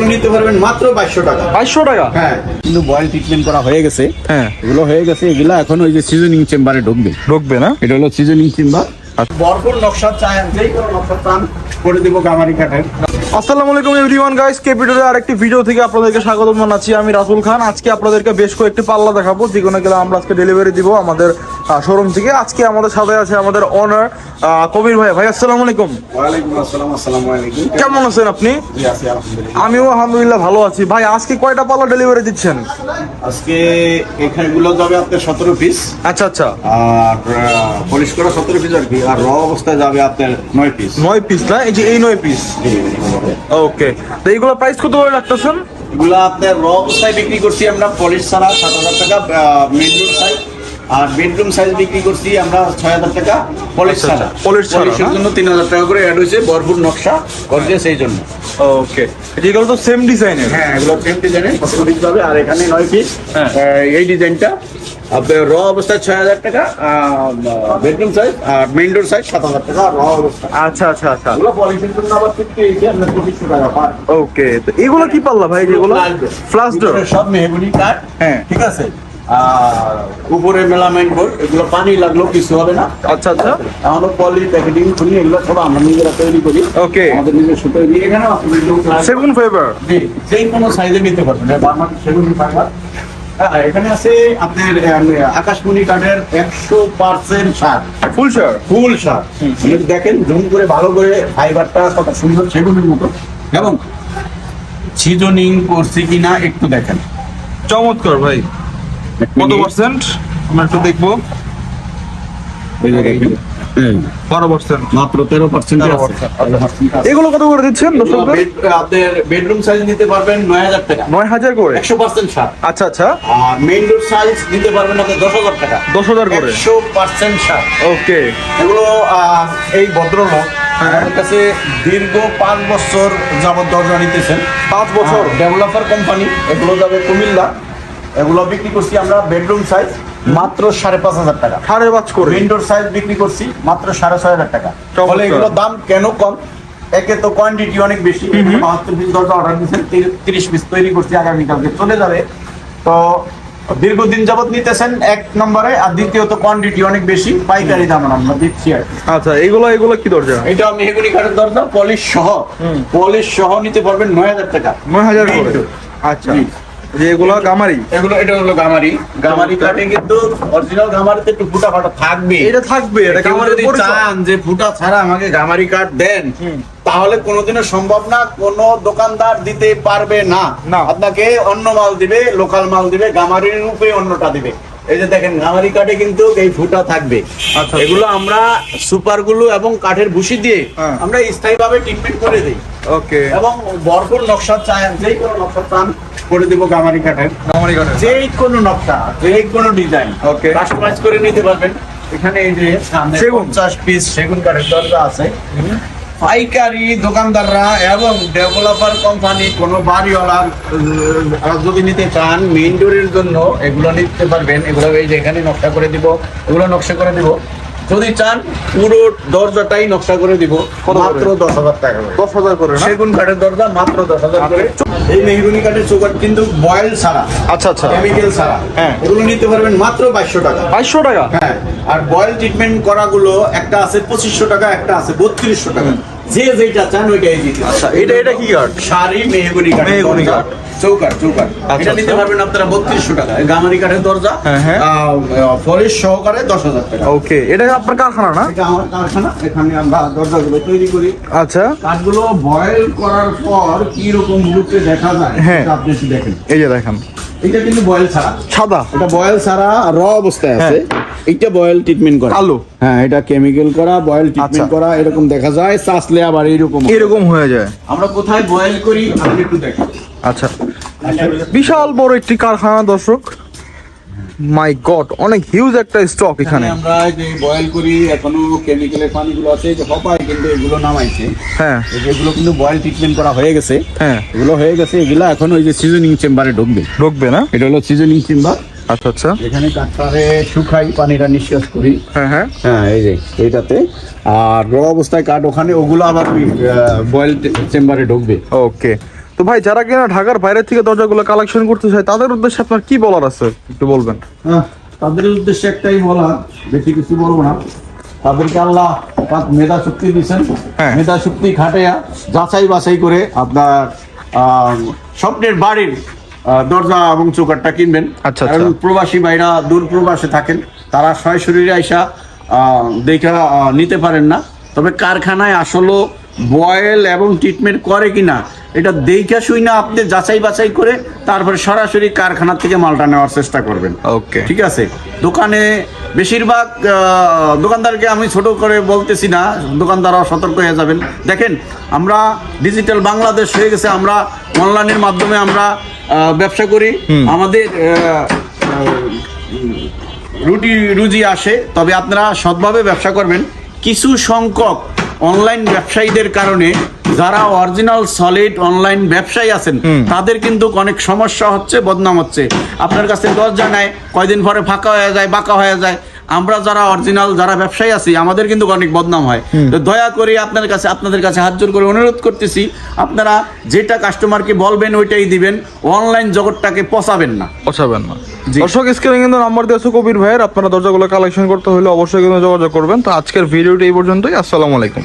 এগুলো নিতে পারবেন মাত্র বাইশশো টাকা। বাইশশো টাকা? হ্যাঁ। কিন্তু বয়েল ট্রিটমেন্ট করা হয়ে গেছে। হ্যাঁ। এগুলো হয়ে গেছে এগুলো এখন ওই যে সিজনিং চেম্বারে ঢুকবে। ঢুকবে না? এটা হলো সিজনিং চেম্বার। নকশা চায় যেই কোনো নকশা চান করে দিব গামারি কাঠের। আসসালামু আলাইকুম এভরিওয়ান গাইস ক্যাপিটালের আরেকটি ভিডিও থেকে আপনাদেরকে স্বাগত জানাচ্ছি। আমি রাসুল খান। আজকে আপনাদেরকে বেশ কয়েকটি পাল্লা দেখাবো। যেগুলো গেলে আমরা আজকে ডেলিভারি দিব আমাদের শোরুম থেকে। আজকে আমাদের সাথে আছে আমাদের অনার কবির ভাই ভাই আসসালামু আলাইকুম। কেমন আছেন আপনি? আমিও আলহামদুলিল্লাহ ভালো আছি। ভাই আজকে কয়টা পাল্লা ডেলিভারি দিচ্ছেন? আজকে এখানেগুলো যাবে আপনার সতেরো পিস আচ্ছা আচ্ছা। আর পলিশ করা সতেরো পিস আর কি। আর র অবস্থায় যাবে আপনার নয় পিস নয় পিস না? এই যে এই নয় পিস ওকে তো এইগুলো প্রাইস কত করে রাখতেছেন? এগুলো আপনার র অবস্থায় বিক্রি করছি আমরা পলিশ ছাড়া সাত হাজার টাকা মেনরুম সাইজ আর বেডরুম সাইজ বিক্রি করছি আমরা ছয় হাজার টাকা পলিশ ছাড়া। polish ছাড়া, পলিশের জন্য তিন হাজার টাকা করে অ্যাড হয়েছে ভরপুর নকশা করছে সেই জন্য। ওকে এগুলো তো সেম ডিজাইনের হ্যাঁ এগুলো সেম ডিজাইনের পিস পাবে আর এখানে নয় পিস হ্যাঁ। এই ডিজাইনটা র অবস্থায় ছয় হাজার টাকা বেডরুম সাইজ আর মেইন ডোর সাইজ সাত হাজার টাকা র অবস্থা। আচ্ছা আচ্ছা আচ্ছা। এগুলো পলিশের জন্য আবার ফিফটি এইটি আপনার পঁচিশশো টাকা পার। ওকে তো এগুলো কি পাল্লা ভাই যেগুলো? ফ্লাশ ডোর সব মেহগুনি কাঠ হ্যাঁ। ঠিক আছে? উপরে মেলামাইন বোর্ড এগুলো পানি লাগলেও কিছু হবে না। আচ্ছা আচ্ছা। আমাদের পলি প্যাকেটিং খুলি এগুলো সব আমরা নিজেরা তৈরি করি। Okay. আমাদের নিজস্ব তৈরি। এখানে সেগুন ফাইবার যে কোনো সাইজে নিতে পারবেন। বার্মান সেগুন ফাইবার এখানে আছে আপনার আকাশমণি কাঠের একশো পার্সেন্ট সার। ফুল ফুল সার। দেখেন জুম করে ভালো করে ফাইবারটা কত সুন্দর সেগুনের মতো। এবং সিজনিং করছি কিনা একটু দেখেন। চমৎকার ভাই। কত পার্সেন্ট আমরা একটু দেখব। এই যে দেখেন। এই, বারো পার্সেন্ট মাত্র তেরো পার্সেন্ট এগুলো কত করে দিচ্ছেন আপনার বেডরুম সাইজ নিতে পারবেন নয় হাজার টাকা। নয় হাজার করে? একশো পার্সেন্ট সার আচ্ছা আচ্ছা। আর মেইন ডোর সাইজ নিতে পারবেন আপনি দশ হাজার টাকা। দশ হাজার করে? একশো পার্সেন্ট সার ওকে। এগুলো আহ, এই ভদ্রলোক আমার কাছে দীর্ঘ পাঁচ বছর যাবত দরজা নিতেছেন। পাঁচ বছর? ডেভেলপার কোম্পানি এগুলো যাবে কুমিল্লা। এগুলো বিক্রি করছি আমরা বেডরুম সাইজ মাত্র সাড়ে পাঁচ হাজার টাকা। সাড়ে পাঁচ করে। উইন্ডোর সাইজ বিক্রি করছি মাত্র সাড়ে ছয় হাজার টাকা। ফলে এগুলোর দাম কেন কম? একে তো কোয়ান্টিটি অনেক বেশি। বাহাত্তর পিস দরজা অর্ডার দিচ্ছেন তিরিশ পিস তৈরি করছি আগামীকালকে চলে যাবে। তো দীর্ঘদিন যাবত নিতেছেন এক নম্বরে আর দ্বিতীয়ত কোয়ান্টিটি অনেক বেশি পাইকারি দাম আমরা দিচ্ছি আর আচ্ছা এগুলো এগুলো কি দরজা? এটা মেহগুনি কাঠের দরজা পলিশ সহ। পলিশ সহ নিতে পারবেন নয় হাজার টাকা। নয় হাজার আচ্ছা। যে এগুলো গামারি। এগুলো এটা হলো গামারি। গামারি কাটে কিন্তু অরিজিনাল গামারিতে একটু ফুটা ফাটা থাকবে। এটা থাকবে এটা গামারি যদি চান যে ফুটা ছাড়া আমাকে গামারি কাঠ দেন তাহলে কোনোদিনও সম্ভব না কোন দোকানদার দিতে পারবে না। না। আপনাকে অন্য মাল দিবে লোকাল মাল দিবে গামারির রূপে অন্যটা দিবে। এই যে দেখেন গামারি কাঠে কিন্তু এই ফুটা থাকবে আচ্ছা। এগুলো আমরা সুপারগুলো এবং কাঠের ভুসি দিয়ে হ্যাঁ। আমরা স্থায়ী ভাবে ট্রিটমেন্ট করে দিই ওকে এবং ভরপুর নকশা চান যেই কোনো নকশা চান করে দিব গামারি কাঠের গামারি কাঠের যে কোনো নকশা যে কোনো ডিজাইন Okay. কাস্টমাইজ করে নিতে পারবেন এখানে এই যে সামনে সেগুন। পঞ্চাশ পিস সেগুন কাঠের দরজা আছে পাইকারি দোকানদাররা এবং ডেভেলপার কোম্পানি কোনো বাড়িওয়ালা আহ, যদি নিতে চান মেইন ডোরের জন্য এগুলো নিতে পারবেন। এগুলো এই যে এখানে নকশা করে দিব এগুলো নকশা করে দিব। যদি চান পুরো দরজাটাই নকশা করে দিব। মাত্র দশ হাজার টাকা। দশ হাজার করে সেগুন কাঠের দরজা মাত্র দশ হাজার করে। এই মেহগুনি কাঠের চৌকাট কিন্তু বয়েল ছাড়া আচ্ছা আচ্ছা। কেমিক্যাল ছাড়া। হ্যাঁ। এগুলো নিতে পারবেন মাত্র বাইশশো টাকা। বাইশশো টাকা? হ্যাঁ। আর বয়েল ট্রিটমেন্ট করাগুলো একটা আছে পঁচিশশো টাকা একটা আছে বত্রিশশো টাকা। যে যেটা চান ওইটাই দিতে আচ্ছা এটা এটা কি কাঠ শাড়ি মেহগুনি কাঠ মেহগনি কাঠ। চৌকাট চৌকাট আচ্ছা, এটা নিতে আচ্ছা। পারবেন আপনারা বত্রিশশো টাকা। গামারি কাঠের দরজা। হ্যাঁ, হ্যাঁ। ফরেস্ট সহকারে দশ হাজার টাকা। ওকে এটা আপনার কারখানা না? এটা আমার কারখানা। এখানে আমরা দরজাগুলো তৈরি করি। আচ্ছা। কাঠগুলো বয়েল করার পর কি রকম রূপে দেখা যায় হ্যাঁ। আপনি দেখেন। এই যে দেখেন। এটা কিন্তু বয়েল ছাড়া। সাদা? এটা বয়েল ছাড়া র অবস্থায় আছে। এটা বয়েল ট্রিটমেন্ট করা। আলু। হ্যাঁ এটা কেমিক্যাল করা বয়েল ট্রিটমেন্ট আচ্ছা। করা এরকম দেখা যায়। চাষলে আবার এইরকম এরকম হয়ে যায়। আমরা কোথায় বয়েল করি আপনি একটু দেখেন আচ্ছা। বিশাল বড় একটি কারখানা দর্শক। মাই গড অনেক হিউজ একটা স্টক এখানে আমরা যে বয়েল করি এখনও কেমিক্যালের পানিগুলো আছে যে হপায় কিন্তু এগুলো নামাইছে। হ্যাঁ। এগুলো কিন্তু বয়েল ট্রিটমেন্ট করা হয়ে গেছে। হ্যাঁ। এগুলো হয়ে গেছে এগুলো এখন ওই যে সিজনিং চেম্বারে ঢুকবে। ঢুকবে না? এটা হলো সিজনিং চেম্বার আচ্ছা আচ্ছা। এখানে কাঠটারে শুকাই পানিটা নিঃশ্বাস করি। হ্যাঁ হ্যাঁ। হ্যাঁ এই যে এইটাতে। আর র অবস্থায় কাঠ ওখানে ওগুলো আবার বয়েল চেম্বারে ঢুকবে। ওকে তো ভাই যারা কিনা ঢাকার বাইরে থেকে দরজাগুলো কালেকশন করতে চায় তাদের উদ্দেশ্যে আপনার কি বলার আছে? একটু বলবেন। তাদের উদ্দেশ্যে একটাই বলা বেশি কিছু বলব না। তাদেরকে আল্লাহ মেধা শক্তি দিচ্ছেন হ্যাঁ। মেধা শক্তি খাটাইয়া যাচাই বাছাই করে আপনার স্বপ্নের বাড়ির দরজা এবং চৌকাটটা কিনবেন। আচ্ছা, কারণ আচ্ছা। প্রবাসী ভাইরা দূর প্রবাসে থাকেন তারা সরাসরি আইসা আহ, দেখা নিতে পারেন না। তবে কারখানায় আসলে বয়েল এবং ট্রিটমেন্ট করে কিনা এটা দেখা শুই না আপনি যাচাই বাছাই করে তারপরে সরাসরি কারখানা থেকে মালটা নেওয়ার চেষ্টা করবেন। ওকে। ঠিক আছে? দোকানে বেশিরভাগ দোকানদারকে আমি ছোট করে বলতেছি না দোকানদাররাও সতর্ক হয়ে যাবেন। দেখেন আমরা ডিজিটাল বাংলাদেশ হয়ে গেছে আমরা অনলাইনের মাধ্যমে আমরা ব্যবসা করি। আমাদের রুটি রুজি আসে তবে আপনারা সৎভাবে ব্যবসা করবেন। কিছু সংখ্যক অনলাইন ব্যবসায়ীদের কারণে যারা অরিজিনাল সলিড অনলাইন ব্যবসায়ী আছেন তাদের কিন্তু অনেক সমস্যা হচ্ছে বদনাম হচ্ছে। আপনার কাছে দশ জানায় কয়দিন পরে ফাঁকা হয়ে যায় বাঁকা হয়ে যায়। আমরা যারা অরিজিনাল যারা ব্যবসায়ী আছি আমাদের কিন্তু অনেক বদনাম হয়। তো দয়া করে আপনার কাছে আপনাদের কাছে হাত জোর করে অনুরোধ করতেছি আপনারা যেটা কাস্টমারকে বলবেন ওইটাই দিবেন। অনলাইন জগৎটাকে পচাবেন না। পচাবেন না। দর্শক স্ক্রিনে কিন্তু নাম্বার দিয়েছে কবির ভাইয়ের। আপনারা দরজাগুলো কালেকশন করতে হলে অবশ্যই কিন্তু যোগাযোগ করবেন। তো আজকের ভিডিওটি এই পর্যন্তই। আসসালামু আলাইকুম।